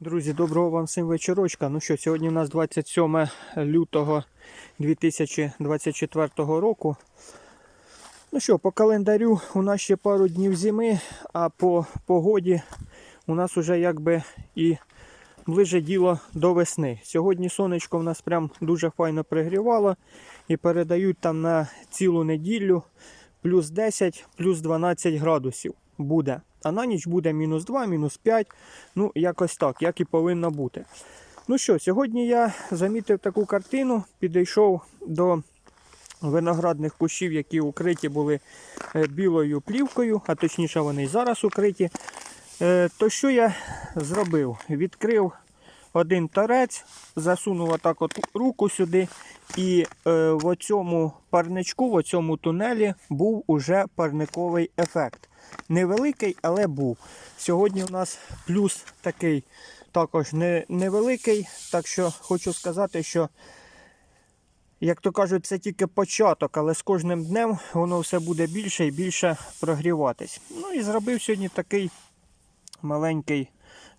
Друзі, доброго вам всім вечорочка. Ну що, сьогодні у нас 27 лютого 2024 року. Ну що, по календарю у нас ще пару днів зими, а по погоді у нас уже якби і ближе діло до весни. Сьогодні сонечко в нас прям дуже файно пригрівало і передають там на цілу неділю плюс 10, плюс 12 градусів буде. А на ніч буде мінус 2, мінус 5. Ну, якось так, як і повинно бути. Ну що, сьогодні я замітив таку картину, підійшов до виноградних кущів, які укриті були е, білою плівкою, а точніше вони і зараз укриті. Е, То що я зробив? Відкрив один торець, засунув отак от руку сюди, і е, в оцьому парничку, в оцьому тунелі був уже парниковий ефект. Невеликий, але був. Сьогодні у нас плюс такий також не, невеликий. Так що хочу сказати, що, як то кажуть, це тільки початок, але з кожним днем воно все буде більше і більше прогріватись. Ну і зробив сьогодні такий маленький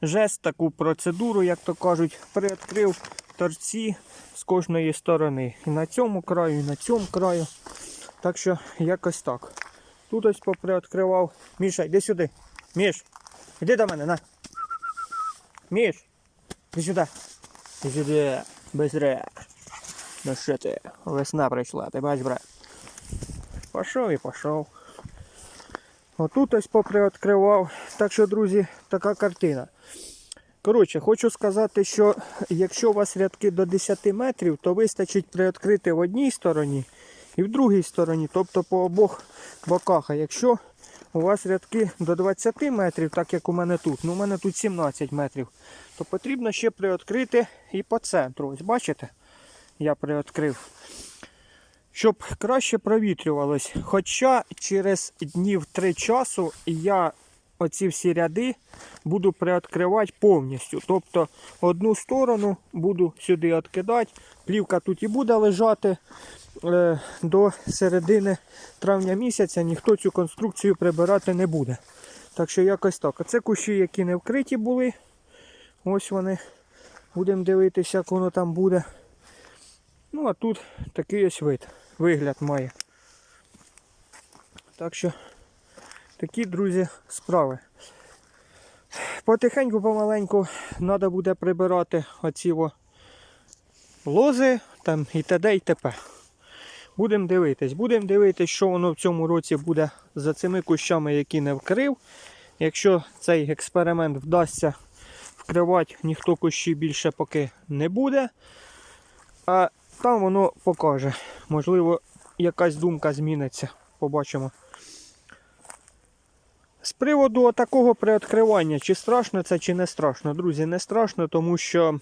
жест, таку процедуру, як то кажуть, приоткрив торці з кожної сторони. І на цьому краю, і на цьому краю. Так що якось так. Тут ось поприоткривав. Міша, йди сюди. Міш, іди до мене, на. Міш, іди сюди. Іди сюди. Быстрее. Ну що ти? Весна прийшла, ти бач, брат. Пішов і пішов. Отут ось поприоткривав. Так що, друзі, така картина. Коротше, хочу сказати, що якщо у вас рядки до 10 метрів, то вистачить приоткрити в одній стороні і в другій стороні, тобто по обох боках. А якщо у вас рядки до 20 метрів, так як у мене тут, ну у мене тут 17 метрів, то потрібно ще приоткрити і по центру. Ось бачите? Я приоткрив. Щоб краще провітрювалось. Хоча через днів 3 часу я оці всі ряди буду приоткривати повністю. Тобто одну сторону буду сюди відкидати, плівка тут і буде лежати. Е, До середини травня місяця ніхто цю конструкцію прибирати не буде. Так що якось так. Це кущі, які не вкриті були. Ось вони. Будемо дивитися, як воно там буде. Ну, а тут такий ось вид, вигляд має. Так що такі, друзі, справи. Потихеньку, помаленьку треба буде прибирати оці во лози там і т.д. і т.п. Будемо дивитись. Будемо дивитись, що воно в цьому році буде за цими кущами, які не вкрив. Якщо цей експеримент вдасться вкривати, ніхто кущі більше поки не буде. А там воно покаже. Можливо, якась думка зміниться. Побачимо. З приводу такого приоткривання, чи страшно це, чи не страшно. Друзі, не страшно, тому що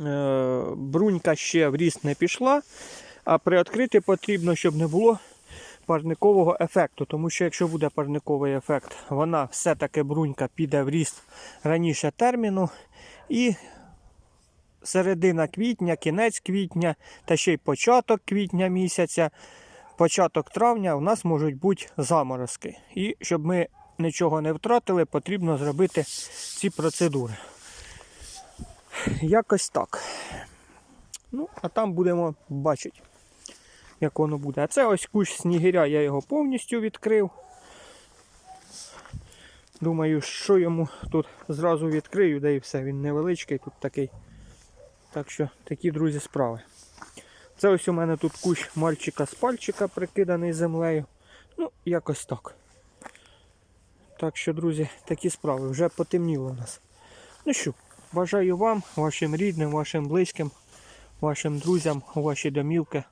е, брунька ще в ріст не пішла, а приоткрити потрібно, щоб не було парникового ефекту. Тому що якщо буде парниковий ефект, вона все-таки брунька піде в ріст раніше терміну. І середина квітня, кінець квітня та ще й початок квітня місяця, початок травня у нас можуть бути заморозки. І щоб ми нічого не втратили, потрібно зробити ці процедури. Якось так. Ну, а там будемо бачити, як воно буде. А це ось кущ снігиря, я його повністю відкрив. Думаю, що йому тут зразу відкрию, да і все, він невеличкий тут такий. Так що такі, друзі, справи. Це ось у мене тут кущ мальчика з пальчика прикиданий землею. Ну, якось так. Так що, друзі, такі справи. Вже потемніло у нас. Ну що, бажаю вам, вашим рідним, вашим близьким, вашим друзям, ваші домівки.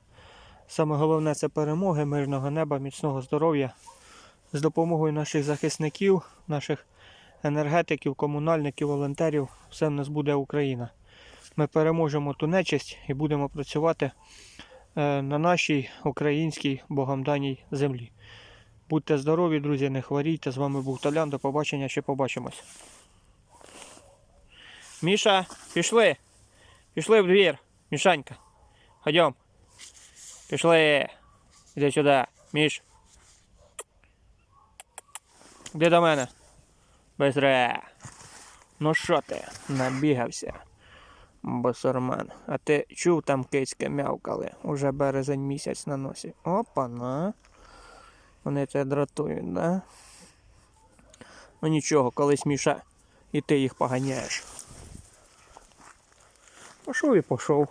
Саме головне це перемоги, мирного неба, міцного здоров'я. З допомогою наших захисників, наших енергетиків, комунальників, волонтерів, все в нас буде Україна. Ми переможемо ту нечисть і будемо працювати е, на нашій українській богом даній землі. Будьте здорові, друзі, не хворійте. З вами був Толян. До побачення, ще побачимось. Міша, пішли. Пішли в двір. Мішанька. Ходім. Пішли. Іди сюди. Міш. Іди до мене. Быстро. Ну що ти, набігався? Босорман. А ти чув там кицьки мявкали? Уже березень місяць на носі. Опа, на. Вони тебе дратують, да? Ну нічого, колись Міша, і ти їх поганяєш. Пошов і пішов.